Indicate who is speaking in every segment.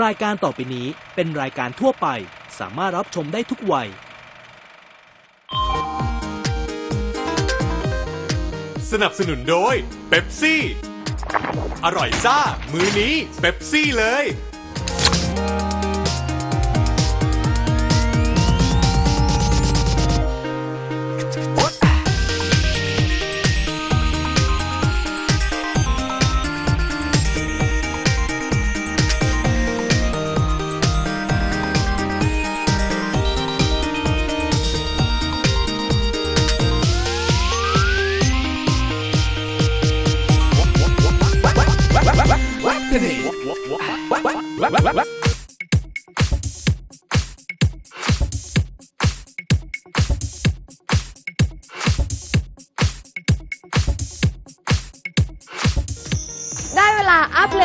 Speaker 1: รายการต่อไปนี้เป็นรายการทั่วไป สามารถรับชมได้ทุกวัย
Speaker 2: สนับสนุนโดยเบปซี่ อร่อยซ่า มือนี้เบปซี่เลย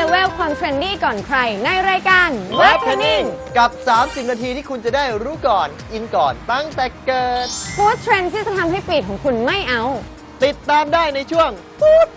Speaker 3: เลเวลความเทรนดี้ก่อนใคร ในรายการ
Speaker 4: w e
Speaker 3: Web
Speaker 4: b t r a i n i n g กับ 30 นาทีที่คุณจะได้รู้ก่อน อินก่อนตั้งแต่เกิด
Speaker 3: ฟู้ดเทรนด์ที่จะทำให้ฟีดของคุณไม่เอา
Speaker 4: ติดตามได้ในช่วงฟูดฟีด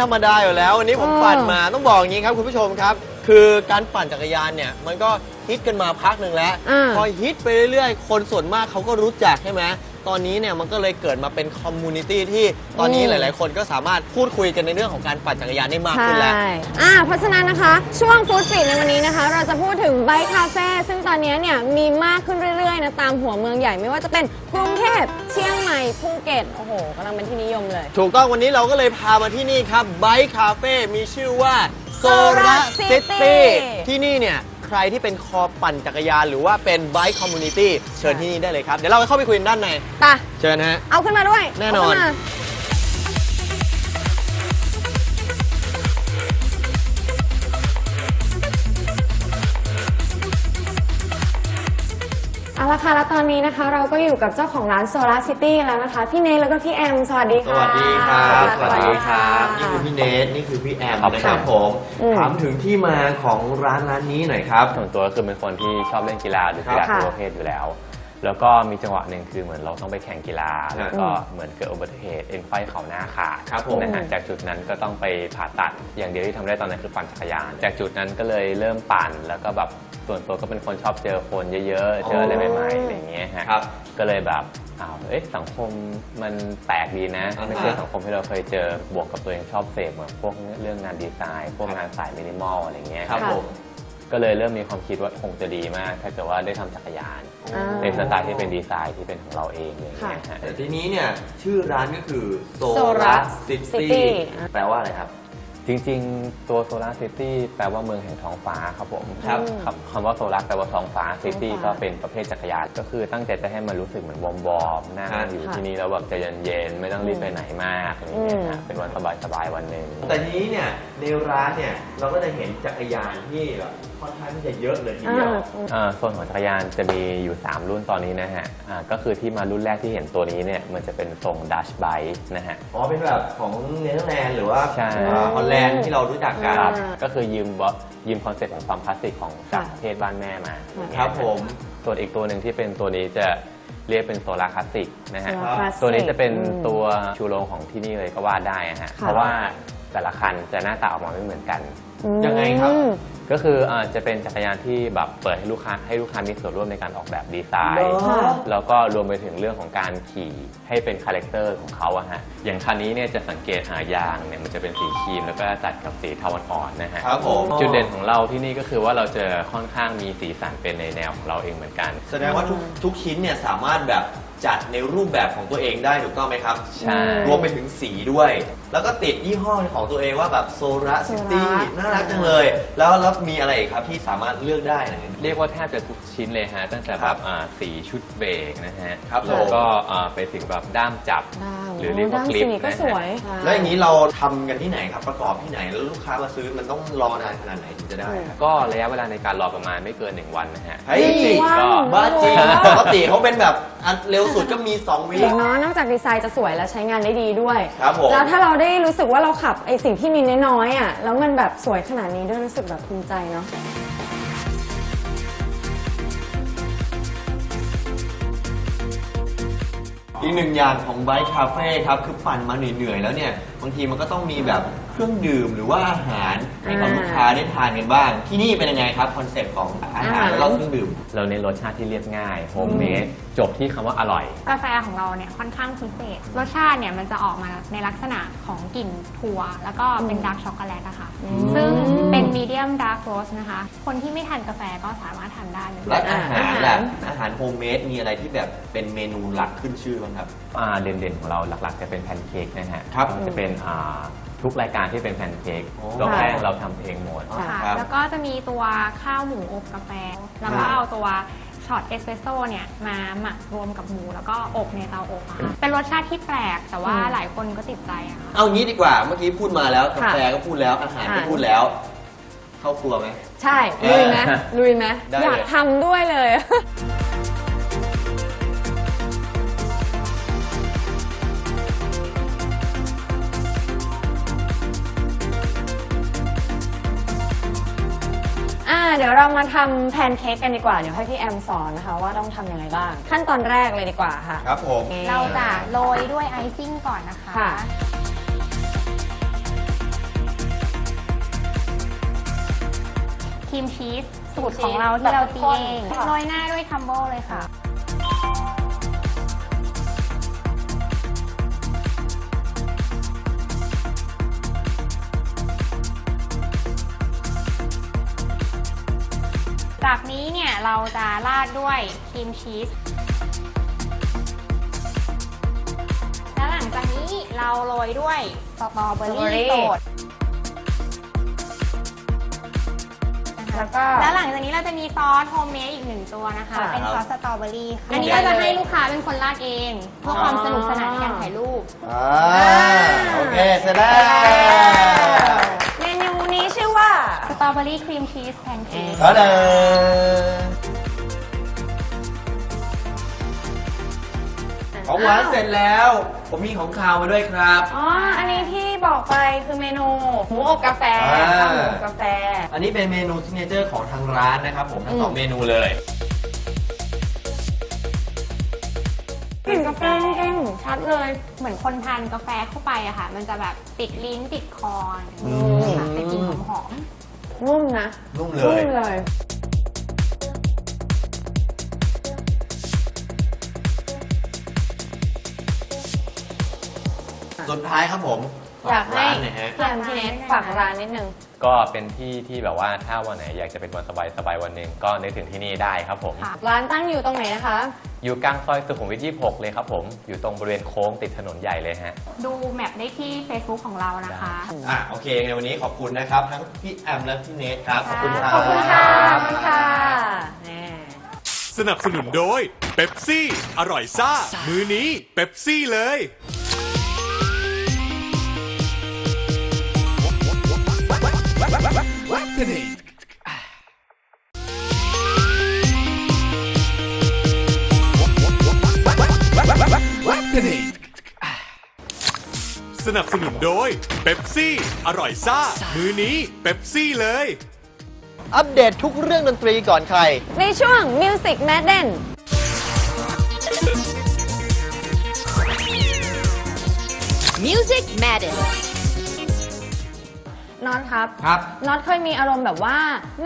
Speaker 4: ธรรมดาอยู่แล้ววันนี้ผม
Speaker 3: เออ
Speaker 4: ปั่นมาต้องบอกอย่างนี้ครับคุณผู้ชมครับ คือการปั่นจักรยานเนี่ยมันก็ฮิตกันมาพักหนึ่งแล้ว
Speaker 3: อ่า
Speaker 4: พอฮิตไปเรื่อยๆ คนส่วนมากเขาก็รู้จักใช่ไหม ตอนนี้เนี่ยมันก็เลยเกิดมาเป็นคอมมูนิตี้ที่ตอนนี้หลาย ๆ คนก็สามารถพูดคุยกันในเรื่องของการปั่นจักรยานได้มากขึ้นแล้ว
Speaker 3: ใช่อ่าเพราะฉะนั้นนะคะ ช่วงฟู้ดฟีดในวันนี้นะคะ เราจะพูดถึงไบค์คาเฟ่ซึ่งตอนนี้เนี่ยมีมากขึ้นเรื่อย ๆ นะตามหัวเมืองใหญ่ไม่ว่าจะเป็นกรุงเทพเชียงใหม่ภูเก็ตโอ้โหกำลังเป็นที่นิยมเลย
Speaker 4: ถูกต้องวันนี้เราก็เลยพามาที่นี่ครับไบค์คาเฟ่มีชื่อว่าโซ
Speaker 3: Sora
Speaker 4: ระซิ
Speaker 3: City
Speaker 4: ตี้ที่นี่เนี่ย ใครที่เป็นคอปั่นจักรยาน หรือว่าเป็นไบค์คอมมูนิตี้เชิญที่นี่ได้เลยครับ เดี๋ยวเราไปเข้าไปคุยกันด้านใน
Speaker 3: ไป
Speaker 4: เชิญฮะ
Speaker 3: เอาขึ้นมาด้วย
Speaker 4: แน่นอน
Speaker 3: เาขึ้มา เอาละค่ะ แล้วตอนนี้นะคะ เราก็อยู่กับเจ้าของร้าน Solar City แล้วนะคะ พี่เนยแล้วก็พี่แอม สวัสดี
Speaker 4: ส
Speaker 3: ค่ะ
Speaker 4: วัสดีครับ
Speaker 3: สวัสดีค่ะ
Speaker 4: นี่คือพี่เนทนี่คือพี่แอม
Speaker 5: ครับ
Speaker 4: นะครับผม
Speaker 3: อืม
Speaker 4: ถามถึงที่มาของร้านร้านนี้หน่อยครับ
Speaker 5: ส่วนตัวก็คือเป็นคนที่ชอบเล่นกีฬาหรือ
Speaker 4: ครับ
Speaker 5: กีฬา
Speaker 3: ค่ะ
Speaker 5: ทุกประเภทอยู่แล้ว แล้วก็มีจังหวะหนึ่งคือเหมือนเราต้องไปแข่งกีฬา แล้วก็เหมือนเกิดอุบัติเหตุเอ็นไขว้เข่าหน้าขาด
Speaker 4: ครับผม
Speaker 5: นะฮะจากจุดนั้นก็ต้องไปผ่าตัดอย่างเดียวที่ทำได้ตอนนั้นคือปั่นจักรยาน จากจุดนั้นก็เลยเริ่มปั่นแล้วก็แบบส่วนตัวก็เป็นคนชอบเจอคนเยอะๆ เจออะไรใหม่ๆอะไรอย่างเงี้ยฮะ
Speaker 4: ครับ
Speaker 5: ก็เลยแบบอ้าวเอ๊ะสังคมมันแปลกดีนะ
Speaker 4: อ่าฮะ
Speaker 5: ไม่ใช่สังคมที่เราเคยเจอบวกกับตัวเองชอบเสพเหมือนพวกเรื่องงานดีไซน์ พวกงานสายมินิมอลอะไรอย่างเงี้ย
Speaker 4: ครับผม
Speaker 5: ก็เลยเริ่มมีความคิดว่าคงจะดีมาก ถ้าเกิดว่าได้ทำจักรยาน
Speaker 3: อ่า
Speaker 5: ในสไตล์ที่เป็นดีไซน์ที่เป็นของเราเองอย่างเงี้ยฮะ
Speaker 4: แต่ทีนี้เนี่ย ชื่อร้านก็คือโซ
Speaker 3: Sora
Speaker 4: ซิ
Speaker 3: City
Speaker 4: แปลว่าอะไรครับ
Speaker 5: จริงๆ ตัวโซลาร์ซิตี้แปลว่าเมืองแห่งท้องฟ้าครับผม
Speaker 4: ครับ
Speaker 5: คำคำว่าโซลาร์แปลว่าท้องฟ้าซิตี้
Speaker 3: ท้องฟ้า
Speaker 5: ก็เป็นประเภทจักรยานก็คือตั้งใจจะให้มันรู้สึกเหมือนวอมวอมๆนั่ง
Speaker 4: ครับ
Speaker 5: อยู่
Speaker 3: ค่ะ
Speaker 5: ที่นี่แล้วแบบใจเย็นๆไม่ต้องรีบไปไหนมากอะไรอย่างเงี้ยฮะ
Speaker 3: อืม
Speaker 5: เป็นวันสบายๆวันหนึ่ง
Speaker 4: แต่ทีนี้เนี่ยในร้านเนี่ยเราก็จะเห็นจักรยานที่แบบค่อนข้างที่จะเยอะเลยทีเดียว
Speaker 3: อ่า
Speaker 5: อ่าโซนของจักรยานจะมีอยู่ 3 รุ่นตอนนี้นะฮะอ่าก็คือที่มารุ่นแรกที่เห็นตัวนี้เนี่ยมันจะเป็นทรงดัชไบนะฮะ
Speaker 4: อ๋อเป็นแบบของเนเธอร์แลนด์หรือว่า
Speaker 5: ใช่
Speaker 4: อ่าฮอลแลนด์ที่เรารู้จักกัน
Speaker 5: ครับ
Speaker 3: อ่า
Speaker 5: ก็คือยืมว่ายืมคอนเซ็ปต์ของความคลาสสิกของจาก
Speaker 3: ค่ะ
Speaker 5: ประเทศบ้านแม่มาอย่างเงี้ย
Speaker 4: ครับผม
Speaker 5: ส่วนอีกตัวหนึ่งที่เป็นตัวนี้จะเรียกเป็นโซลาร์คลาสสิกนะฮะ
Speaker 3: Solar Classic
Speaker 5: ตัวนี้จะเป็น
Speaker 3: อืม
Speaker 5: ตัวชูโรงของที่นี่เลยก็ว่าได้นะฮะ
Speaker 3: ค่ะ
Speaker 5: เพราะว่า แต่ละคันจะหน้าตาออกมาไม่เหมือนกัน
Speaker 4: ยังไงครับ
Speaker 3: อืม
Speaker 5: ก็คืออาจะเป็นจักรยานที่แบบเปิดให้ลูกค้าให้ลูกค้ามีส่วนร่วมในการออกแบบดีไซ
Speaker 4: เหร
Speaker 5: น์
Speaker 4: อ
Speaker 5: แล้วก็รวมไปถึงเรื่องของการขี่ให้เป็นคาแรคเตอร์ของเขาอะฮะ อย่างคันนี้เนี่ยจะสังเกตหายางเนี่ยมันจะเป็นสีครีมแล้วก็ตัดกับสีเทาอ่อนๆนะฮะ
Speaker 4: ครับผม
Speaker 5: จุดเด่นของเราที่นี่ก็คือว่าเราจะค่อนข้างมีสีสันเป็นในแนวของเราเองเหมือนกัน
Speaker 4: แสดงว่าทุกทุกชิ้นเนี่ยสามารถแบบจัดในรูปแบบของตัวเองได้ถูกต้องไหมครับ
Speaker 5: ใช่
Speaker 4: รวมไปถึงสีด้วยแล้วก็ติดยี่ห้อของตัวเองว่าแบบโซระซิตี้
Speaker 3: Sora
Speaker 4: น่ารักจังเลย แล้วแล้วมีอะไรอีกครับที่สามารถเลือกได้นะ
Speaker 5: เรียกว่าแทบจะทุกชิ้นเลยฮะ ตั้งแต่
Speaker 4: ค
Speaker 5: แบ
Speaker 4: รับบ
Speaker 5: อ่าสีชุดเบรกนะฮะ
Speaker 4: ครับ
Speaker 5: แล้วก็อ่าไปถึงแบบด้ามจับ
Speaker 3: ด้าม
Speaker 5: หรือเรียกว่า
Speaker 3: ด้าม
Speaker 5: คลิป
Speaker 3: สีก็
Speaker 5: นะ
Speaker 3: ส
Speaker 5: ฮะ
Speaker 3: วย
Speaker 4: แล้วอย่างนี้เราทำกันที่ไหนครับประกอบที่ไหนแล้วลูกค้ามาซื้อมันต้องรอนานขนาดไหนถึงจะได้ครับ
Speaker 5: ก็ระยะเวลาในการรอประมาณไม่เกิน 1 วันนะฮะ
Speaker 4: เฮ้ย
Speaker 3: จริง
Speaker 5: ก็
Speaker 4: บ้าจริง
Speaker 3: โอ้โห
Speaker 4: ปกติเขาเป็นแบบอันเร็วสุดก็มี 2 วิ
Speaker 3: เนาะนอกจากดีไซน์จะสวยแล้วใช้งานได้ดีด้วย
Speaker 4: ครับผม
Speaker 3: แล้วถ้าเราได้รู้สึกว่าเราขับไอสิ่งที่มีน้อยๆอะแล้วมันแบบสวยขนาดนี้ด้วยรู้สึกแบบภูมิใจเนาะ
Speaker 4: อีกหนึ่งอย่างของไบค์คาเฟ่ครับ คือปั่นมาเหนื่อยๆแล้วเนี่ย บางทีมันก็ต้องมีแบบ เครื่องดื่มหรือว่าอาหารให้กับ
Speaker 3: อ่า
Speaker 4: ลูกค้าได้ทานกันบ้าง ที่นี่เป็นยังไงครับคอนเซ็ปต์ของอาหารแล้วก็เครื่องดื่ม
Speaker 5: เราเน้นรสชาติที่เรียบง่ายโฮมเมดจบที่คำว่าอร่อย
Speaker 6: กาแฟของเราเนี่ยค่อนข้างพิเศษ รสชาติเนี่ยมันจะออกมาในลักษณะของกลิ่นถั่ว แล้วก็เป็นดาร์กช็อกโกแลตอะค่ะซึ่งเป็นมีเดียมดาร์กโรสนะคะ คนที่ไม่ทานกาแฟก็สามารถทานได้เลย
Speaker 4: และอาหาร
Speaker 3: อาหาร
Speaker 4: ล่ะอาหารโฮมเมดมีอะไรที่แบบเป็นเมนูหลักขึ้นชื่อบ้างครับ
Speaker 5: อ่าเด่นๆของเราหลักๆจะเป็นแพนเค้กนะฮะ
Speaker 4: ครับ
Speaker 5: จะเป็นอ่า ทุกรายการที่เป็นแพนเค้ก
Speaker 4: โอ้
Speaker 5: ตัวแป้งเราทำเองหมด
Speaker 4: อ่า
Speaker 6: ค่ะ
Speaker 4: ครับ
Speaker 6: แล้วก็จะมีตัวข้าวหมูอบกาแฟ แล้วก็
Speaker 4: ครับ
Speaker 6: เอาตัวช็อตเอสเปรสโซ่เนี่ยมาหมักรวมกับหมูแล้วก็อบในเตาอบอะค่ะเป็นรสชาติที่แปลกแต่ว่าหลายคนก็ติดใจอะค่ะ
Speaker 4: เอางี้ดีกว่าเมื่อกี้พูดมาแล้วกา
Speaker 3: ค่ะ
Speaker 4: แฟก็พูดแล้วอาหารก็
Speaker 3: อาหาร
Speaker 4: พูดแล้ว เข้าครัวไหม
Speaker 3: ใช่ ลุยไหม
Speaker 5: เออ
Speaker 3: ลุยไหม
Speaker 4: ได้เลย
Speaker 3: อยากทำด้วยเลย เดี๋ยวเรามาทำแพนเค้กกันดีกว่า เดี๋ยวให้พี่แอมสอนนะคะว่าต้องทำยังไงบ้าง ขั้นตอนแรกเลยดีกว่าค่ะ
Speaker 4: ครับผม
Speaker 6: เราจะโรยด้วยไอซิ่งก่อนนะคะ
Speaker 3: ค่ะ
Speaker 6: ครีมชีสสูตรของเราที่เราตีเองโรยหน้าด้วยคัมโบเลยค่ะ จากนี้เนี่ยเราจะราดด้วยครีมชีส แล้วหลังจากนี้เราโรยด้วยสตรอเบอ
Speaker 3: สตรอเบอรี่
Speaker 6: รี่สด
Speaker 3: แล้วก็
Speaker 6: แล้วหลังจากนี้เราจะมีซอสโฮมเมดอีกหนึ่งตัวนะคะ
Speaker 3: ค่ะ
Speaker 6: เป็นซอสสตรอเบอรี่ค่ะ
Speaker 3: อั
Speaker 6: อั
Speaker 3: น
Speaker 6: น
Speaker 3: นี้
Speaker 6: นี้
Speaker 3: ได้
Speaker 6: เรา
Speaker 3: เลย
Speaker 6: จะให้ลูกค้าเป็นคนราดเองเพื่อความ
Speaker 3: อ๋อ
Speaker 6: สนุกสนานในการถ่ายรูป
Speaker 4: อ่าโอเค เสร็จแล้ว
Speaker 3: เมนูนี้ชื่อว่า
Speaker 6: สตรอ เบอรี่ครีมชีสแพนเค้ก
Speaker 4: แล้วเด้ของหวานเสร็จแล้ว ผมมีของคาวมาด้วยครับ
Speaker 3: อ๋อ อันนี้ที่บอกไปคือเมนูหมูอบกาแฟ
Speaker 4: อ่า
Speaker 3: ข้าวหมูอบกาแฟ
Speaker 4: อันนี้เป็นเมนูซิกเนเจอร์ของทางร้านนะครับผมทั้งสอง
Speaker 3: อืม
Speaker 4: เมนูเลย
Speaker 3: กลิ่นกาแฟจริงๆชัดเลย
Speaker 6: เหมือนคนทานกาแฟเข้าไปอะค่ะ มันจะแบบติดลิ้นติดคอ
Speaker 4: อืม
Speaker 6: ค่ะเป็นกลิ่นหอม
Speaker 3: นุ่มนะ
Speaker 4: นุ่มเล
Speaker 3: นุ่
Speaker 4: ย
Speaker 3: มเลย
Speaker 4: สุดท้ายครับผม
Speaker 3: อยากให้
Speaker 4: ร้านหน่อยฮะ
Speaker 3: พี่แอมพี่เนทฝากร้านนิดนึง
Speaker 5: ก็เป็นที่ที่แบบว่าถ้าวันไหนอยากจะเป็นวันสบายๆวันหนึ่งก็นึกถึงที่นี่ได้ครับผม
Speaker 6: ค่ะ
Speaker 3: ร้านตั้งอยู่ตรงไหนนะคะ
Speaker 5: อยู่กลางซอยสุขุมวิท 26 เลยครับผม อยู่ตรงบริเวณโค้งติดถนนใหญ่เลยฮะ
Speaker 6: ดูแมปได้ที่ Facebook ของเรานะคะ
Speaker 4: อะโอเคในวันนี้ขอบคุณนะครับทั้งพี่แอมและพี่เนทครับขอบคุณครับ
Speaker 3: ขอบคุณค่ะขอบคุณค่ะแน่
Speaker 2: สนับสนุนโดยเ e ปซี่ อร่อยซ่า มือนี้เ e ปซี่เลย สนับสนุนโดยเ e ปซี่ อร่อยซ่า มือนี้เ e ปซี่เลย
Speaker 4: อัปเดตทุกเรื่องดนตรีก่อนใคร
Speaker 3: ในช่วง Music Madden
Speaker 7: Music Madden
Speaker 3: น็ อตครับ
Speaker 4: ครับ
Speaker 3: น็อตเคยมีอารมณ์แบบว่า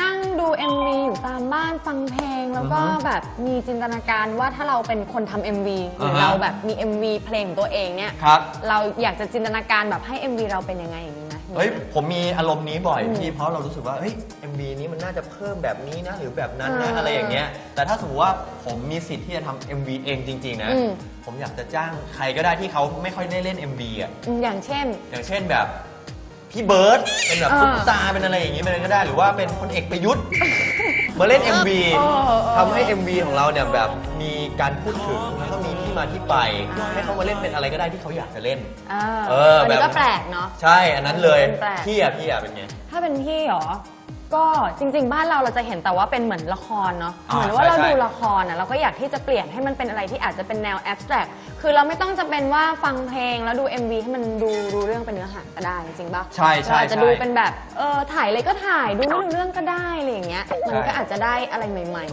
Speaker 3: นั่งดู MV อยู่ตามบ้านฟังเพลง แล้วก็
Speaker 4: อือฮะ
Speaker 3: แบบมีจินตนาการว่าถ้าเราเป็นคนทำ MV หรือ
Speaker 4: อ่าฮะ
Speaker 3: เราแบบมี MV เพลงของตัวเองเนี่ย
Speaker 4: ครับ
Speaker 3: เราอยากจะจินตนาการแบบให้ MV เราเป็นยังไงอย่างนี้ไหม
Speaker 4: เฮ้ย ผมมีอารมณ์นี้บ่อย
Speaker 3: อืม
Speaker 4: พี่เพราะเรารู้สึกว่าเฮ้ย MV นี้มันน่าจะเพิ่มแบบนี้นะ หรือแบบนั้นนะ
Speaker 3: อ่า
Speaker 4: อะไรอย่างเงี้ย แต่ถ้าสมมติว่าผมมีสิทธิ์ที่จะทำ MV เองจริง ๆ นะ
Speaker 3: อืม
Speaker 4: ผมอยากจะจ้างใครก็ได้ที่เขาไม่ค่อยได้เล่น MV อะ
Speaker 3: อย่างเช่น
Speaker 4: อย่างเช่นแบบ พี่เบิร์ดเป็นแบบ
Speaker 3: อ่า
Speaker 4: ซุปตาร์เป็นอะไรอย่างงี้ไปเลยก็ได้ หรือว่าเป็นพลเอกประยุทธ์มาเล่น MV
Speaker 3: เออเออ
Speaker 4: ทำให้ MV ของเราเนี่ยแบบมีการพูดถึงแล้วก็มีที่มาที่ไป ให้เขามาเล่นเป็นอะไรก็ได้ที่เขาอยากจะเล่น
Speaker 3: อ่า
Speaker 4: เออ
Speaker 3: อันนี้
Speaker 4: แบบ
Speaker 3: ก็แปลกเนาะ
Speaker 4: ใช่อันนั้นเลย
Speaker 3: แปลก
Speaker 4: พี่อะพี่อะเป็นไง
Speaker 3: ถ้าเป็นพี่เหรอ ก็จริง ๆ บ้านเราเราจะเห็นแต่ว่าเป็นเหมือนละครเนาะ
Speaker 4: อ่า
Speaker 3: เหมือนว่าเรา
Speaker 4: ใช่
Speaker 3: ดู
Speaker 4: ใช่
Speaker 3: ละครอะเราก็อยากที่จะเปลี่ยนให้มันเป็นอะไรที่อาจจะเป็นแนวแอบสแตรกคือเราไม่ต้องจะเป็นว่าฟังเพลงแล้วดู MV ให้มันดูรู้เรื่องเป็นเนื้อหาก็ได้จริงๆป่ะ
Speaker 4: ใช่ใช่
Speaker 3: เราอาจจะ
Speaker 4: ใช่
Speaker 3: ดูเป็นแบบเออถ่ายเลยก็ถ่ายดูไม่รู้เรื่องก็ได้อะไรอย่างเงี้ยมันก็อาจจะได้อะไรใหม่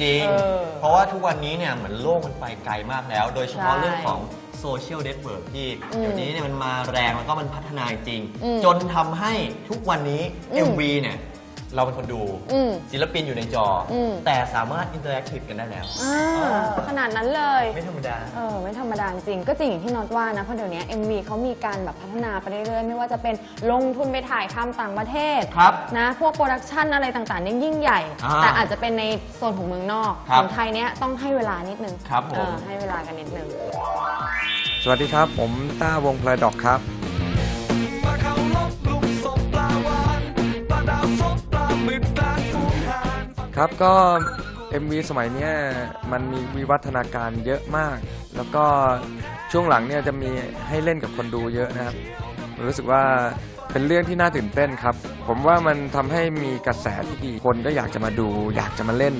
Speaker 4: จริง
Speaker 3: เออ
Speaker 4: เพราะว่าทุกวันนี้เนี่ยเหมือนโลกมันไปไกลมากแล้ว โดยเฉพาะ
Speaker 3: ใช่
Speaker 4: เรื่องของโซเชียลเน็ตเวิร์กที่
Speaker 3: อืม
Speaker 4: เดี๋ยวนี้เนี่ยมันมาแรงแล้วก็มันพัฒนาจริง
Speaker 3: อืม
Speaker 4: จนทำให้ทุกวันนี้
Speaker 3: อืม
Speaker 4: MV เนี่ย เราเป็นคนดู
Speaker 3: อืม
Speaker 4: ศิลปินอยู่ในจออ
Speaker 3: ม
Speaker 4: แต่สามารถอินเตอร์แอคทีฟกันได้แล้ว
Speaker 3: ๆอ่าขนาดนั้นเลย
Speaker 4: ไม่ธรรมดา
Speaker 3: เออไม่ธรรมดาจริงก็จริงอย่างที่น็อตว่านะเพราะเดี๋ยวนี้ MV เขามีการแบบพัฒนาไปเรื่อยๆ ไม่ว่าจะเป็นลงทุนไปถ่ายทำต่างประเทศ
Speaker 4: ครับ
Speaker 3: นะพวกโปรดักชันอะไรต่างๆเนี่ยยิ่งใหญ่
Speaker 4: อ่า
Speaker 3: แต่อาจจะเป็นในโซนของเมืองนอก
Speaker 4: ครั
Speaker 3: ข
Speaker 4: บ
Speaker 3: องไทยเนี้ยต้องให้เวลานิดนึง
Speaker 4: ครับผม
Speaker 3: เออให้เวลากันนิดนึง
Speaker 8: สวัสดีครับ ผมต้าวงพลาดอกครับ ครับก็ MV สมัยเนี้ยมันมีวิวัฒนาการเยอะมาก แล้วก็ช่วงหลังเนี่ยจะมีให้เล่นกับคนดูเยอะนะครับ รู้สึกว่าเป็นเรื่องที่น่าตื่นเต้นครับ ผมว่ามันทำให้มีกระแสที่ดีคนก็อยากจะมาดู อยากจะมาเล่น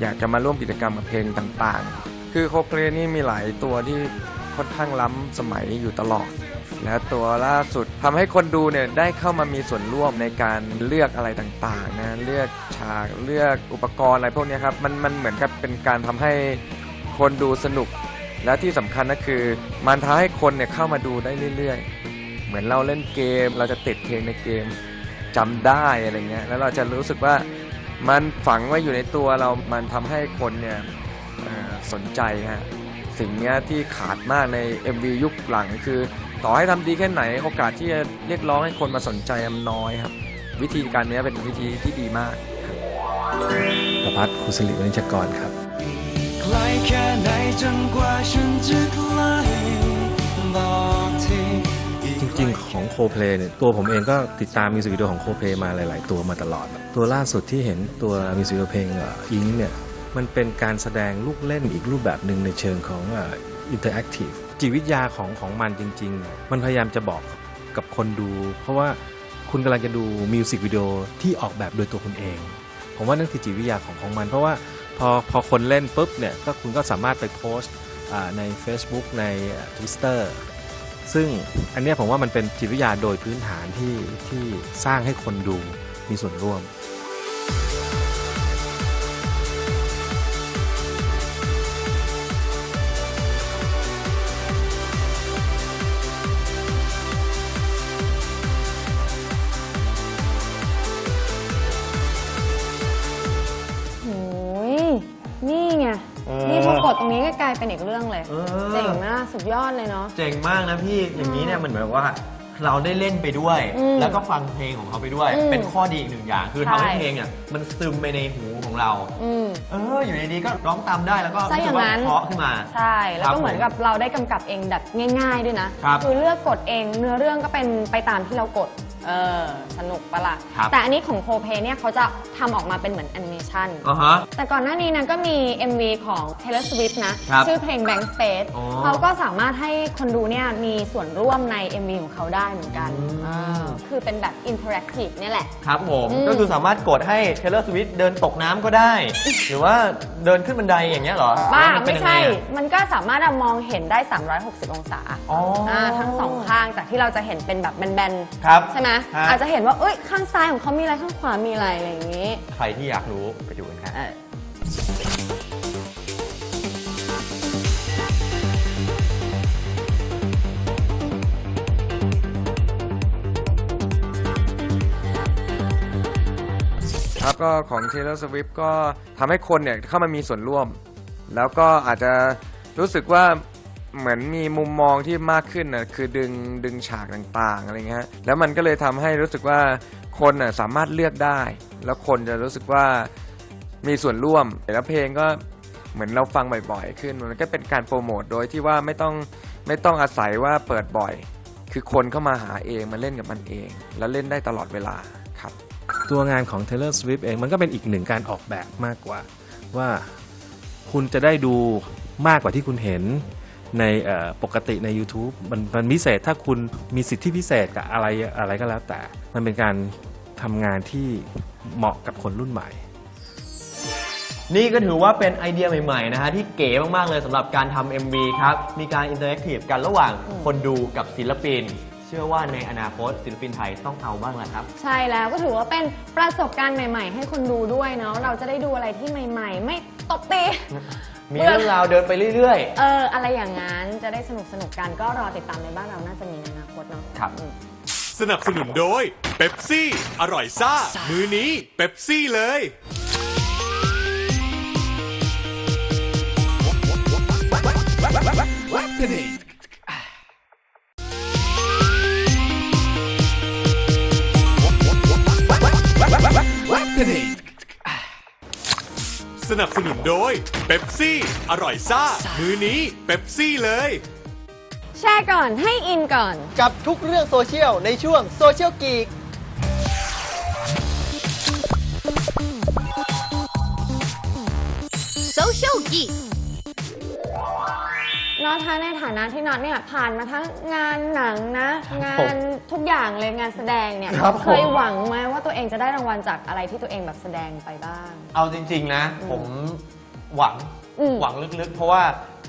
Speaker 8: อยากจะมาร่วมกิจกรรมกับเพลงต่างๆ คือโคเพลนี่มีหลายตัวที่ค่อนข้างล้ำสมัยอยู่ตลอด และตัวล่าสุดทำให้คนดูเนี่ยได้เข้ามามีส่วนร่วมในการเลือกอะไรต่างๆนะเลือกฉากเลือกอุปกรณ์อะไรพวกนี้ครับมันมันเหมือนกับเป็นการทำให้คนดูสนุก และที่สำคัญก็คือ มันทำให้คนเนี่ยเข้ามาดูได้เรื่อยๆ เหมือนเราเล่นเกม เราจะติดเพลงในเกมจำได้อะไรเงี้ยแล้วเราจะรู้สึกว่ามันฝังไว้อยู่ในตัวเรา มันทำให้คนเนี่ยสนใจฮะสิ่งนี้ที่ขาดมากใน MV ยุคหลังคือ ต่อให้ทำดีแค่ไหนโอกาสที่จะเรียกร้องให้คนมาสนใจมันน้อยครับ วิธีการเนี้ยเป็นวิธีที่ดีมาก
Speaker 9: ประพัฒน์คุสิริวณิชกรครับ
Speaker 10: ไกลแค่ไหนจนกว่าฉันจะใกล้บอกที
Speaker 9: จริงๆ ของโคเพลเนี่ยตัวผมเองก็ติดตามมิวสิกวิดีโอของโคเพลมาหลาย ๆ ตัวมาตลอด ตัวล่าสุดที่เห็นตัวมิวสิกวิดีโอเพลงอิงเนี่ยมันเป็นการแสดงลูกเล่นอีกรูปแบบหนึ่งในเชิงของ อินเตอร์แอคทีฟจิตวิทยาของของมันจริงๆ มันพยายามจะบอกกับคนดู เพราะว่าคุณกำลังจะดูมิวสิกวิดีโอที่ออกแบบโดยตัวคุณเอง ผมว่านั่นคือจิตวิทยาของของมัน เพราะว่าพอพอคนเล่นปุ๊บเนี่ยก็คุณก็สามารถไปโพสต์ใน Facebook ใน Twitter ซึ่งอันนี้ผมว่ามันเป็นจิตวิทยาโดยพื้นฐานที่ที่สร้างให้คนดูมีส่วนร่วม
Speaker 3: เป็นอีกเรื่องเลย
Speaker 4: เออ
Speaker 3: เจ๋งมากสุดยอดเลยเนาะ
Speaker 4: เจ๋งมากนะพี่ อย่างนี้เนี่ยมันเหมือนว่า เราได้เล่นไปด้วย
Speaker 3: อืม
Speaker 4: แล้วก็ฟังเพลงของเขาไปด้วย
Speaker 3: อืม
Speaker 4: เป็นข้อดีอีกหนึ่งอย่าง คือ
Speaker 3: ใช่
Speaker 4: ทำให้เพลงเนี่ยมันซึมไปในหูของเรา
Speaker 3: อืม
Speaker 4: เอออยู่ดีๆก็ร้องตามได้แล้วก็
Speaker 3: ซะอย่างนั้น
Speaker 4: รู้สึกว่าเพราะขึ้นมา
Speaker 3: ใช่ แล้ว
Speaker 4: ครั
Speaker 3: ก็
Speaker 4: บ
Speaker 3: เหมือนกับเราได้กำกับเองแบบง่ายๆด้วยนะ
Speaker 4: ครับ
Speaker 3: อเลือกกดเองเนื้อเรื่องก็เป็นไปตามที่เรากด เออ สนุกปะล่ะ
Speaker 4: ครับ
Speaker 3: แต่อันนี้ของโคเพเนี่ยเขาจะทำออกมาเป็นเหมือนแอนิเมชัน
Speaker 4: อ๋อฮะ
Speaker 3: แต่ก่อนหน้านี้นะก็มี MV ของ Taylor Swift นะ
Speaker 4: ครับ
Speaker 3: ชื่อเพลง Blank Space
Speaker 4: อ๋อ
Speaker 3: เขาก็สามารถให้คนดูเนี่ยมีส่วนร่วมใน MV ของเขาได้เหมือนกัน
Speaker 4: อืม
Speaker 3: อ่าคือเป็นแบบ interactive เนี่ยแหละ
Speaker 4: ครับผม
Speaker 3: อืม
Speaker 4: ก็คือสามารถกดให้ Taylor Swift เดินตกน้ำก็ได้ หรือว่าเดินขึ้นบันไดอย่างเงี้ยเหรอ
Speaker 3: บ้า
Speaker 4: แล้วนเป็น
Speaker 3: ไม่
Speaker 4: ยังง
Speaker 3: ใช่
Speaker 4: อะ
Speaker 3: มันก็สามารถมองเห็นได้ 360 องศา
Speaker 4: อ๋ออ่า
Speaker 3: ทั้งสองข้างจากที่เราจะเห็นเป็นแบบแบน
Speaker 4: ครับ
Speaker 3: ๆ ใช่ไหม
Speaker 4: ฮะ
Speaker 3: อาจจะเห็นว่าเอ้ยข้างซ้ายของเขามีอะไรข้างขวามีอะไรอะไรอย่างนี้
Speaker 4: ใครที่อยากรู้ไปดูกันครับ
Speaker 3: เออ
Speaker 8: ครับก็ของ Taylor Swift ก็ทำให้คนเนี่ยเข้ามามีส่วนร่วม แล้วก็อาจจะรู้สึกว่าเหมือนมีมุมมองที่มากขึ้นนะคือดึงดึงฉากต่างๆอะไรเงี้ยแล้วมันก็เลยทำให้รู้สึกว่าคนน่ะสามารถเลือกได้ แล้วคนจะรู้สึกว่ามีส่วนร่วมแล้วเพลงก็เหมือนเราฟังบ่อยๆ ขึ้น มันก็เป็นการโปรโมทโดยที่ว่าไม่ต้องไม่ต้องอาศัยว่าเปิดบ่อย คือคนเข้ามาหาเองมาเล่นกับมันเอง แล้วเล่นได้ตลอดเวลา
Speaker 9: ตัวงานของ Taylor Swift เองมันก็เป็นอีกหนึ่งการออกแบบมากกว่า ว่าคุณจะได้ดูมากกว่าที่คุณเห็นในปกติใน YouTube มันมันพิเศษถ้าคุณมีสิทธิพิเศษกับอะไรอะไรก็แล้วแต่ มันเป็นการทำงานที่เหมาะกับคนรุ่นใหม่
Speaker 4: นี่ก็ถือว่าเป็นไอเดียใหม่ ๆ นะฮะ ที่เก๋มาก ๆ เลยสำหรับการทำ MV ครับ มีการอินเตอร์แอคทีฟกันระหว่างคนดูกับศิลปิน ชื่อว่าในอนาคตศิลปินไทยต้องเอาบ้างแหละครับ
Speaker 3: ใช่แล้วก็ถือว่าเป็นประสบการณ์ใหม่ ๆ ให้คนดูด้วยเนาะเราจะได้ดูอะไรที่ใหม่ ๆ ไม่ตบตี
Speaker 4: มีเรื่องราวเดินไปเรื่อย
Speaker 3: เออ อะไรอย่างนั้นจะได้สนุกสนุกๆกันก็รอติดตามในบ้านเราน่าจะมีในอนาคตเนาะ
Speaker 4: ครับ
Speaker 3: อืม
Speaker 2: สนับสนุนโดยเ e ปซี่ อร่อยซ่า มือนี้เ e ปซี่เลย นับสนุนโดยเ e ปซี่ อร่อยซ่า มือนี้เ e ปซี่เลย
Speaker 3: แชร์ก่อนให้อินก่อน
Speaker 4: ๆกับทุกเรื่องโซเชียลในช่วงโซเชียลกีก
Speaker 7: Social Geek
Speaker 3: น็อตคะในฐานะที่น็อตเนี่ยผ่านมาทั้งงานหนังนะ งา
Speaker 4: ผม
Speaker 3: นทุกอย่างเลยงานแสดงเนี่ย
Speaker 4: ครับผม
Speaker 3: เคยหวังไหมว่าตัวเองจะได้รางวัลจากอะไรที่ตัวเองแบบแสดงไปบ้าง
Speaker 4: เอาจริง ๆ นะ ผมหวัง
Speaker 3: อืม
Speaker 4: หวังลึกๆ เพราะว่า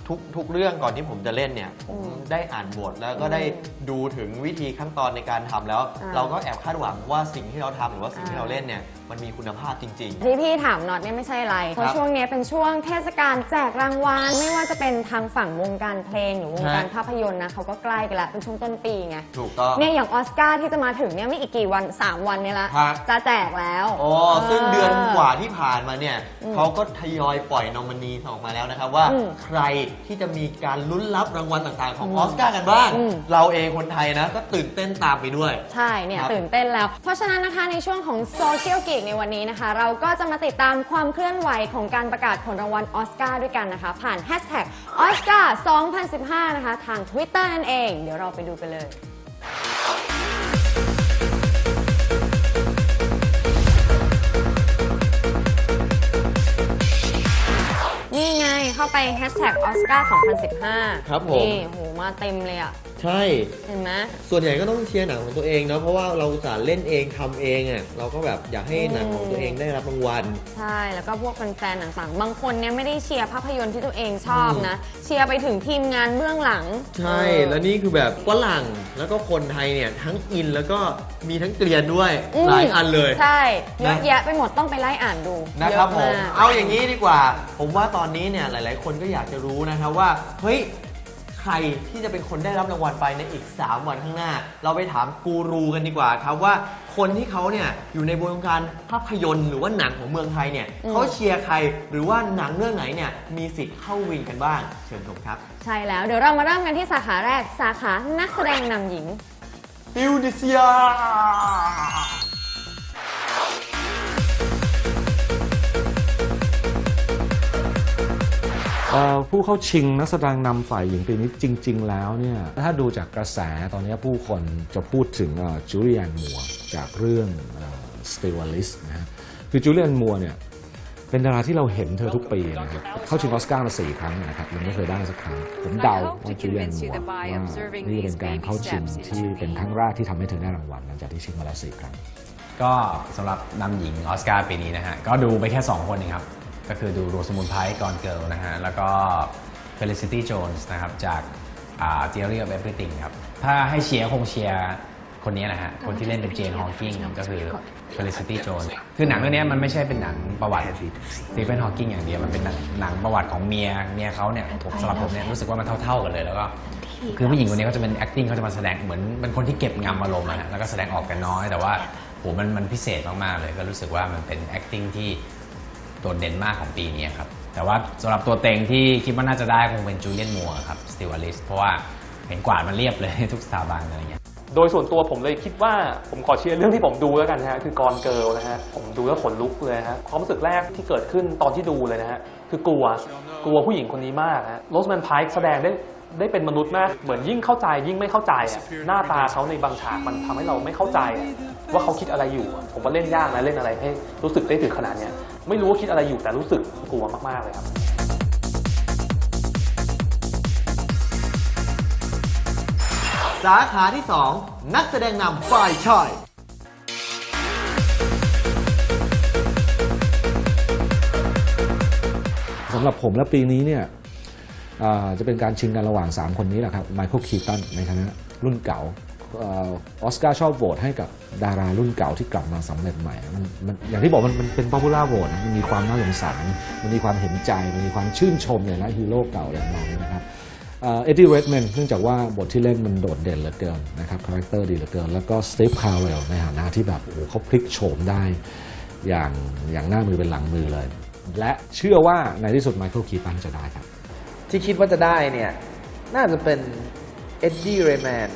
Speaker 4: ทุกทุกเรื่องก่อนที่ผมจะเล่นเนี่ยผม
Speaker 3: อืม
Speaker 4: ได้อ่านบทแล้วก็ได้ดูถึงวิธีขั้นตอนในการทำแล้ว
Speaker 3: อ่า
Speaker 4: เราก็แอบคาดหวังว่าสิ่งที่เราทำหรือว่าสิ่งที่
Speaker 3: อ่า
Speaker 4: เราเล่นเนี่ยมันมีคุณภาพจริง
Speaker 3: ที่พี่ถามน็อตเนี่ยไม่ใช่อะไร เพ
Speaker 4: ครั
Speaker 3: ราะ
Speaker 4: บ
Speaker 3: ช่วงเนี้ยเป็นช่วงเทศกาลแจกรางวัลไม่ว่าจะเป็นทางฝั่งวงการเพลงหรือวงการ
Speaker 4: ฮะ
Speaker 3: ภาพยนตร์นะเขาก็ใกล้กันแล้วเป็นช่วงต้นปีไง
Speaker 4: ๆ ถูกต้อง
Speaker 3: เนี่ยอย่างออสการ์ที่จะมาถึงเนี่ยไม่อีกกี่วัน 3 วันเนี่ยละ
Speaker 4: ครับ
Speaker 3: จะแจกแล้ว
Speaker 4: โอ้ซึ่งเดือนกว่าที่ผ่านมาเนี่ย
Speaker 3: อืม
Speaker 4: เขาก็ทยอยปล่อยนอมินีออกมาแล้วนะครับว่า
Speaker 3: อืม
Speaker 4: ใครที่จะมีการลุ้นรับรางวัลต่างๆ ของ
Speaker 3: อืม
Speaker 4: ออสการ์กันบ้าง
Speaker 3: อืม
Speaker 4: เราเองคนไทยนะ ก็ตื่นเต้นตามไปด้วย
Speaker 3: ใช่เนี่ย
Speaker 4: ครับ
Speaker 3: ตื่นเต้นแล้ว เพราะฉะนั้นนะคะในช่วงของโซเชียลกิกในวันนี้นะคะ เราก็จะมาติดตามความเคลื่อนไหวของการประกาศผลรางวัลออสการ์ด้วยกันนะคะ ผ่านแฮชแท็กออสการ์2015 นะคะ ทาง Twitter นั่นเอง เดี๋ยวเราไปดูกันเลยนี่ แฮชแท็กออสการ์2015
Speaker 4: ครับผม
Speaker 3: นี่โหมาเต็มเลยอะ
Speaker 4: ใช่
Speaker 3: เห็นไหม
Speaker 4: ส่วนใหญ่ก็ต้องเชียร์หนังของตัวเองเนาะเพราะว่าเราอุตสาห์เล่นเองทำเองอะเราก็แบบอยากให้หนังของตัวเองได้รับรางวัล
Speaker 3: ใช่แล้วก็พวกแฟนๆต่างๆ บางคนเนี่ยไม่ได้เชียร์ภาพยนตร์ที่ตัวเองชอบนะ เชียร์ไปถึงทีมงานเบื้องหลัง
Speaker 4: ใช่
Speaker 3: เออ
Speaker 4: แล้วนี่คือแบบฝรั่งแล้วก็คนไทยเนี่ยทั้งอินแล้วก็มีทั้งเกลียนด้วย
Speaker 3: ม
Speaker 4: หลายอันเลย
Speaker 3: ใช่เยอะ
Speaker 4: นะ
Speaker 3: แยะไปหมดต้องไปไล่อ่านดู
Speaker 4: นะครับ
Speaker 3: เย
Speaker 4: ผม
Speaker 3: อะาก
Speaker 4: เอาอย่างนี้ดีกว่า ผมว่าตอนนี้เนี่ยหลาย ๆ คนก็อยากจะรู้นะครับว่า เฮ้ย ใครที่จะเป็นคนได้รับรางวัลไปในอีก 3 วันข้างหน้า เราไปถามกูรูกันดีกว่าครับว่าคนที่เขาเนี่ยอยู่ในวงการภาพยนตร์หรือว่าหนังของเมืองไทยเนี่ยเขาเชียร์ใครหรือว่าหนังเรื่องไหนเนี่ยมีสิทธิ์เข้าวินกันบ้าง เชิญชมครับ
Speaker 3: ใช่แล้วเดี๋ยวเรามาเริ่มกันที่สาขาแรกสาขานักแสดงนำหญิง
Speaker 4: ฟิวดิเซีย
Speaker 11: ผู้เข้าชิงนักแสดงนำฝ่ายหญิงปีนี้จริง ๆ แล้วเนี่ยถ้าดูจากกระแสตอนนี้ผู้คนจะพูดถึงจูเลียนมัวจากเรื่องสติวลิสนะฮะคือจูเลียนมัวเนี่ยเป็นดาราที่เราเห็นเธอทุกปีนะครับเข้าชิงออสการ์มาสี่ครั้งนะครับยังไม่เคยได้สักครั้ง ผมเดาว่าจูเลียนมัวว่านี่เป็นการเข้าชิงที่เป็นครั้งแรกที่ทำให้เธอได้รางวัลหลังจากที่ชิงมาแล้วสี่ครั้ง
Speaker 12: ก็สำหรับนำหญิงออสการ์ปีนี้นะฮะก็ดูไปแค่ 2 คนเองครับ ก็คือดูโรสมุนไพรกอนเกิลนะฮะ แล้วก็ Felicity Jones นะครับ จากอ่า Theory of Everything ครับ ถ้าให้เชียร์คงเชียร์คนนี้นะฮะ คนที่เล่นเป็นเจนฮอ w กิงก็คือ Felicity Jones คือหนังเรื่องนี้มันไม่ใช่เป็นหนังประวัติสตีเฟนฮอ w กิงอย่างเดียว มันเป็นหนังหนังประวัติของเมีย เมียเขาเนี่ยผมสำหรับผมเนี่ยรู้สึกว่ามันเท่า ๆ กันเลยแล้วก็คือผู้หญิงคนนี้เขาจะเป็น acting เขาจะมาแสดงเหมือนเป็นคนที่เก็บงำอารมณ์อะฮะแล้วก็แสดงออกกันน้อย แต่ว่าโหมันมันพิเศษมากๆเลยก็รู้สึกว่ามันเป็น acting ที่ โดดเด่นมากของปีนี้ครับ แต่ว่าสำหรับตัวเต็งที่คิดว่าน่าจะได้คงเป็นจูเลียนมัวครับสติวลิสเพราะว่าเห็นกวาดมันเรียบเลยทุกสถาบันอะไรเงี้ย
Speaker 13: โดยส่วนตัวผมเลยคิดว่าผมขอเชียร์เรื่องที่ผมดูแล้วกันนะฮะคือกรเกิลนะฮะผมดูแล้วขนลุกเลยฮะความรู้สึกแรกที่เกิดขึ้นตอนที่ดูเลยนะฮะคือกลัวกลัวผู้หญิงคนนี้มากฮะโรสแมนไพร์แสดงได้ได้เป็นมนุษย์มากเหมือนยิ่งเข้าใจยิ่งไม่เข้าใจอะหน้าตาเขาในบางฉากมันทำให้เราไม่เข้าใจ ว่าเขาคิดอะไรอยู่ ผมว่าเล่นยากนะเล่นอะไรให้รู้สึกได้ถึงขนาดเนี้ย ไม่รู้ว่าคิดอะไรอยู่แต่รู้สึกกลัวมาก ๆ เลยครับ
Speaker 4: สาขาที่ 2 นักแสดงนำฝ่ายชาย
Speaker 11: สำหรับผมและปีนี้เนี่ยจะเป็นการชิงกันระหว่าง 3 คนนี้แหละครับไมเคิลคีตันในคณะรุ่นเก่า ออสการ์ชอบโหวตให้กับดารารุ่นเก่าที่กลับมาสำเร็จใหม่มันมันอย่างที่บอกมันมันเป็นป๊อปปูล่าโหวตนะมันมีความน่าสงสาร มันมีความเห็นใจ มันมีความชื่นชมเนี่ยนะฮีโร่เก่าอย่างน้องนะครับเอ็ดดี้เรดแมนเนื่องจากว่าบทที่เล่นมันโดดเด่นเหลือเกินนะครับคาแรคเตอร์ดีเหลือเกิน แล้วก็สตีฟคาร์เวลในฐานะที่แบบโอ้เขาพลิกโฉมได้อย่างอย่างหน้ามือเป็นหลังมือเลย และเชื่อว่าในที่สุดไมเคิลคีตันจะได้ครับ
Speaker 14: ที่คิดว่าจะได้เนี่ย น่าจะเป็นเอ็ดดี้เรดแมน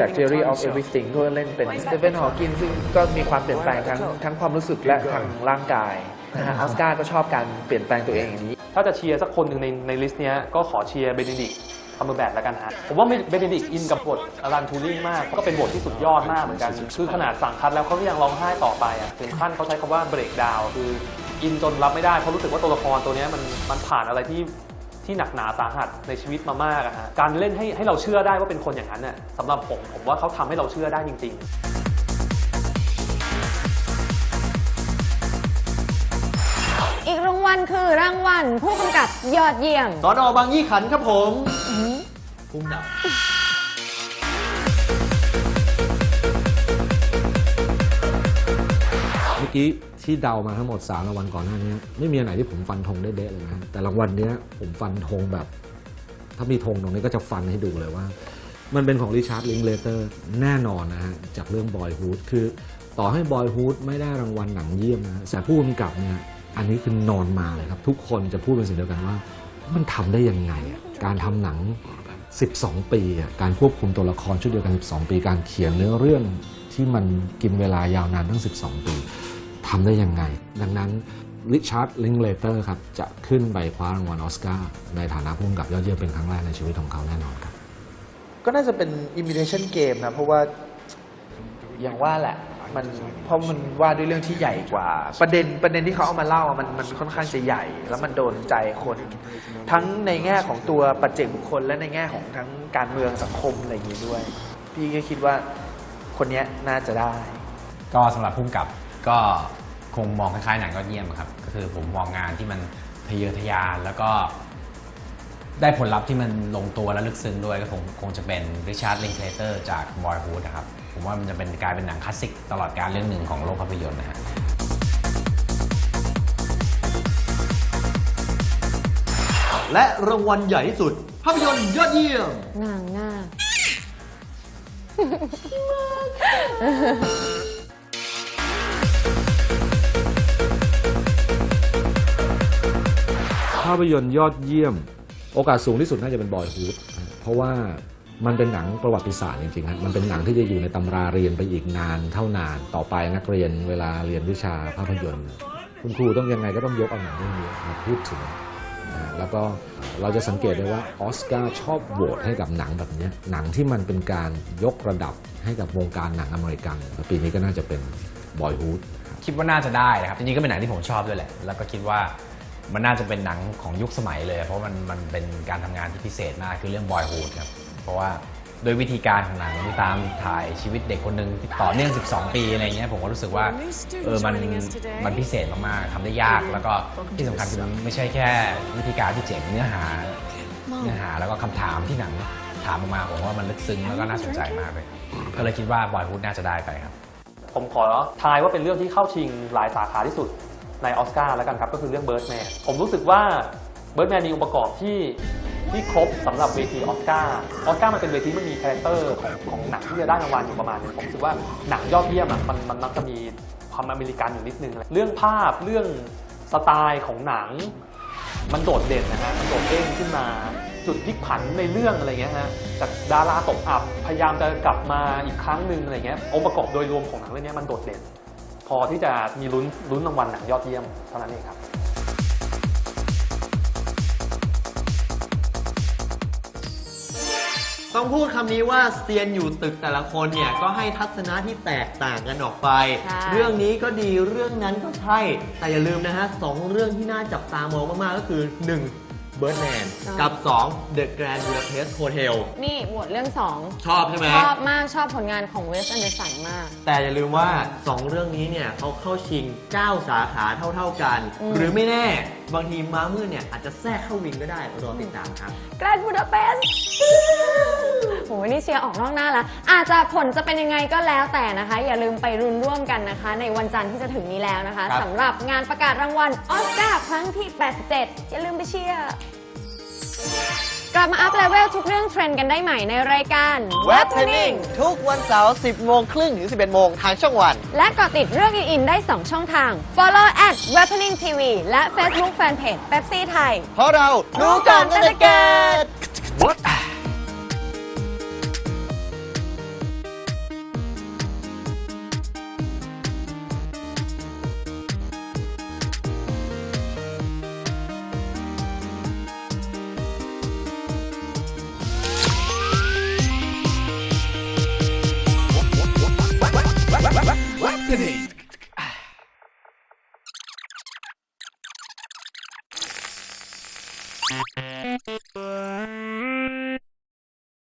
Speaker 14: จาก Theory of Everything ก็เล่นเป็นสเตเฟนฮอว์กินซึ่งก็มีความเปลี่ยนแปลงทั้งทั้งความรู้สึกและทางร่างกายนะฮะออสการ์ก็ชอบการเปลี่ยนแปลงตัวเองอย่างนี้
Speaker 13: ถ้าจะเชียร์สักคนหนึ่งในในลิสต์เนี้ยก็ขอเชียร์เบน e ดิกคัมเบอร์แบทแล้วกันฮะ ผมว่าเบน e ดิกอินกับบทอลันทูริงมาก ก็เป็นบทที่สุดยอดมากเหมือนกัน คือขนาดสั่งคัดแล้วเขาก็ยังร้องไห้ต่อไปอะถึงขั้นเขาใช้คำว่าเบรกดาวคืออินจนรับไม่ได้เพราะรู้สึกว่าตัวละครตัวเนี้ยมันมันผ่านอะไรที่ ที่หนักหนาสาหัสในชีวิตมามากอะฮะการเล่นให้ให้เราเชื่อได้ว่าเป็นคนอย่างนั้นน่ะสำหรับผมผมว่าเขาทำให้เราเชื่อได้จริง ๆ
Speaker 3: อีกรางวัลคือรางวัลผู้กำกับยอดเยี่ยม
Speaker 4: สอนอบางยี่ขันครับผมพุ่มดับ
Speaker 11: เมื่อกี้ ที่เดามาทั้งหมด 3 รางวัลก่อนหน้านี้ ไม่มีอันไหนที่ผมฟันธงได้เดะเลยนะแต่รางวัลเนี้ยผมฟันธงแบบ ถ้ามีธงตรงนี้ก็จะฟันให้ดูเลยว่า มันเป็นของริชาร์ดลิงเลเตอร์แน่นอนนะฮะ จากเรื่องบอยฮูดคือต่อให้บอยฮูดไม่ได้รางวัลหนังเยี่ยมนะแต่ผู้กำกับเนี่ยอันนี้คือนอนมาเลยครับ ทุกคนจะพูดเป็นเสียงเดียวกันว่า มันทำได้ยังไงอะการทำหนัง 12 ปีอะการควบคุมตัวละครชุดเดียวกัน 12 ปี การเขียนเนื้อเรื่องที่มันกินเวลายาวนานตั้ง 12 ปี ทำได้ยังไง ดังนั้นริชาร์ดลิงเลเตอร์ครับจะขึ้นไปคว้ารางวัลออสการ์ในฐานะผู้กำกับยอดเยี่ยมเป็นครั้งแรกในชีวิตของเขาแน่นอนครับ
Speaker 14: ก็น่าจะเป็น imitation game นะ เพราะว่าอย่างว่าแหละมันเพราะมันว่าด้วยเรื่องที่ใหญ่กว่า ประเด็นประเด็นที่เขาเอามาเล่าอะมันมันค่อนข้างจะใหญ่ แล้วมันโดนใจคน ทั้งในแง่ของตัวปัจเจกบุคคล และในแง่ของทั้งการเมืองสังคมอะไรอย่างนี้ด้วย พี่ก็คิดว่าคนเนี้ยน่าจะได้
Speaker 12: ก็สำหรับพุ่มกับ ก็คงมองคล้ายๆหนังยอดเยี่ยมครับก็คือผมมองงานที่มันทะเยอทะยานแล้วก็ ได้ผลลัพธ์ที่มันลงตัวและลึกซึ้งด้วยก็คงคงจะเป็นริชาร์ดลิงเคลเตอร์จากบอยฮูดนะครับผมว่ามันจะเป็นกลายเป็นหนังคลาสสิกตลอดการเรื่องหนึ่งของโลกภาพยนตร์นะฮะ
Speaker 4: และรางวัลใหญ่ที่สุด ภาพยนตร์ยอดเยี่ยม
Speaker 3: นางหน้า
Speaker 11: ภาพยนตร์ยอดเยี่ยม โอกาสสูงที่สุดน่าจะเป็นบอยฮูดเพราะว่ามันเป็นหนังประวัติศาสตร์จริงๆครับมันเป็นหนังที่จะอยู่ในตำราเรียนไปอีกนานเท่านานต่อไปนักเรียนเวลาเรียนวิชาภาพยนตร์ คุณครูต้องยังไงก็ต้องยกเอาหนังเรื่องนี้มาพูดถึงนะแล้วก็เราจะสังเกตได้ว่าออสการ์ชอบโหวตให้กับหนังแบบนี้หนังที่มันเป็นการยกระดับให้กับวงการหนังอเมริกัน ปีนี้ก็น่าจะเป็นบอยฮูด
Speaker 12: คิดว่าน่าจะได้นะครับจริงๆก็เป็นหนังที่ผมชอบด้วยแหละ แล้วก็คิดว่า มันน่าจะเป็นหนังของยุคสมัยเลย เพราะมันมันเป็นการทำงานที่พิเศษมากคือเรื่องบอย o ูดครับ เพราะว่าโดยวิธีการของหนังที่ตามถ่ายชีวิตเด็กคนหนึ่งที่ต่อเนื่อง 12 ปีอะไรเงี้ยผมก็รู้สึกว่าเออมันมันพิเศษมากๆทำได้ยากแล้วก็ที่สำคัญคือมันไม่ใช่แค่วิธีการที่เจ๋งเนื้อหาเนื้อหาแล้วก็คำถามที่หนังถามออกมาผมว่ามันลึกซึ้งแล้วก็น่าสนใจมากเลย ก็เลยคิดว่าบอย o ูดน่าจะได้ไปครับ
Speaker 13: ผมขอทายว่าเป็นเรื่องที่เข้าชิงหลายสาขาที่สุด ในออสการ์แล้วกันครับก็คือเรื่องเบิร์ดแมนผมรู้สึกว่าเบิร์ดแมนมีองค์ประกอบที่ที่ครบสำหรับเวทีออสการ์ออสการ์มันเป็นเวทีมันมีคาแรคเตอร์ของของหนังที่จะได้รางวัลอยู่ประมาณนึงผมรู้สึกว่าหนังยอดเยี่ยมอะมันมันมักจะมีความอเมริกันอยู่นิดนึงเรื่องภาพเรื่องสไตล์ของหนัง มันโดดเด่นนะฮะมันโดดเด้งขึ้นมาจุดพลิกผันในเรื่องอะไรเงี้ยฮะจากดาราตกอับพยายามจะกลับมาอีกครั้งหนึ่งอะไรเงี้ยองค์ประกอบโดยรวมของหนังเรื่องนี้มันโดดเด่น อที่จะมีลุ้นลุ้นรางวัลหนังยอดเยี่ยมเท่านั้นเองครับ
Speaker 4: ต้องพูดคำนี้ว่าเซียนอยู่ตึกแต่ละคนเนี่ยก็ให้ทัศนะที่แตกต่างกันออกไป
Speaker 3: ใช่
Speaker 4: เรื่องนี้ก็ดีเรื่องนั้นก็ใช่ แต่อย่าลืมนะฮะสองเรื่องที่น่าจับตามองมากๆก็คือ 1. Birdman
Speaker 3: อ๋อ
Speaker 4: กับ 2 The Grand Budapest Hotel
Speaker 3: นี่โหวตเรื่องสอง
Speaker 4: ชอบใช่ไหม
Speaker 3: ชอบมากชอบผลงานของเวสแอนเดอร์สันมาก
Speaker 4: แต่อย่าลืมว่า 2 เรื่องนี้เนี่ยเขาเข้าชิง 9 สาขาเท่าๆกัน
Speaker 3: อืม
Speaker 4: หรือไม่แน่ บางทีม้ามืดเนี่ยอาจจะแทรกเข้าวินก็ได้รอติดตามครับ
Speaker 3: แกรนด์บูดาเปสต์โหนี่เชียร์ออกนอกหน้าแล้วอาจจะผลจะเป็นยังไงก็แล้วแต่นะคะ อย่าลืมไปรุนร่วมกันนะคะ ในวันจันทร์ที่จะถึงนี้แล้วนะคะ
Speaker 4: ครับ
Speaker 3: สำหรับงานประกาศรางวัลออสการ์ครั้งที่ 87 อย่าลืมไปเชียร์ก ลับมาอัพเลเวลทุกเรื่องเทรนด์กันได้ใหม่ในรายการ
Speaker 4: เว็บเทรนนิ่งทุกวันเสาร์ 10 โมงครึ่งถึง 11 โมงทางช่องวัน
Speaker 3: และเกาะติดเรื่องอินๆได้ 2 ช่องทาง Follow at w e a p o n i n g TV และ Facebook Fanpage Pepsi ไทย
Speaker 4: เพราะเรารู้ก่อนกันเกิด
Speaker 2: What